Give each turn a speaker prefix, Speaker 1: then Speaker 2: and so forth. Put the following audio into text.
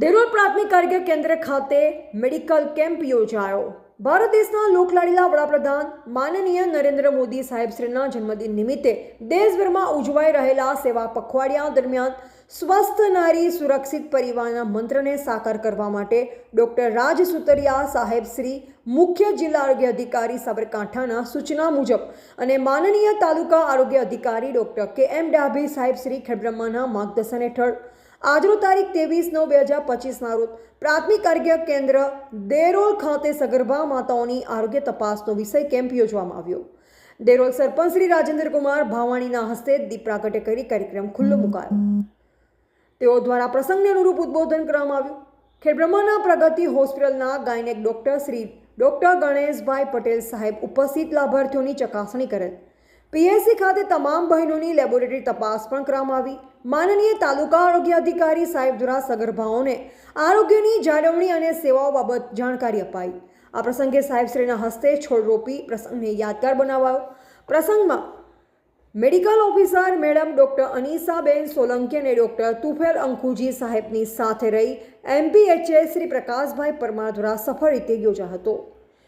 Speaker 1: દેરોલ પ્રાથમિક આરોગ્ય કેન્દ્ર ખાતે મેડિકલ કેમ્પ યોજાયો. ભારત દેશના લોકલાડીલા વડાપ્રધાન માનનીય નરેન્દ્ર મોદી સાહેબશ્રીના જન્મદિન નિમિત્તે દેશભરમાં ઉજવાઈ રહેલા સેવા પખવાડિયા દરમિયાન સ્વસ્થ નારી સુરક્ષિત પરિવારના મંત્રને સાકાર કરવા માટે ડોક્ટર રાજ સુતરિયા સાહેબ શ્રી, મુખ્ય જિલ્લા આરોગ્ય અધિકારી સાબરકાંઠાના સૂચના મુજબ અને માનનીય તાલુકા આરોગ્ય અધિકારી ડોક્ટર કે એમ ડાભી સાહેબ શ્રી ખેડબ્રહ્માના માર્ગદર્શન હેઠળ આજનો તારીખ ત્રેવીસ નવ બે હજાર પચીસના રોજ પ્રાથમિક આરોગ્ય કેન્દ્ર દેરોલ ખાતે સગર્ભા માતાઓની આરોગ્ય તપાસનો વિષય કેમ્પ યોજવામાં આવ્યો. દેરોલ સરપંચ શ્રી રાજેન્દ્ર કુમાર ભાવાણીના હસ્તે દીપ પ્રાગટ્ય કરી કાર્યક્રમ ખુલ્લો મુકાયો. તેઓ દ્વારા પ્રસંગને અનુરૂપ ઉદ્બોધન કરવામાં આવ્યું. ખેડબ્રહ્માના પ્રગતિ હોસ્પિટલના gynaec doctor Shri doctor Ganeshbhai Patel સાહેબ ઉપસ્થિત લાભાર્થીઓની ચકાસણી કરેલ. પીએસસી ખાતે તમામ બહેનોની લેબોરેટરી તપાસ પણ કરવામાં આવી. માનનીય તાલુકા આરોગ્ય અધિકારી સાહેબ દ્વારા સગર્ભાઓને આરોગ્યની જાળવણી અને સેવાઓ બાબત જાણકારી અપાઈ. આ પ્રસંગે સાહેબશ્રીના હસ્તે છોડ રોપી પ્રસંગને યાદગાર બનાવાયો. પ્રસંગમાં medical officer madam doctor Anisaben Solanki અને ડૉક્ટર તુફેલ અંકુજી સાહેબની સાથે રહી એમપીએચએસ શ્રી પ્રકાશભાઈ પરમાર દ્વારા સફળ રીતે યોજા હતો.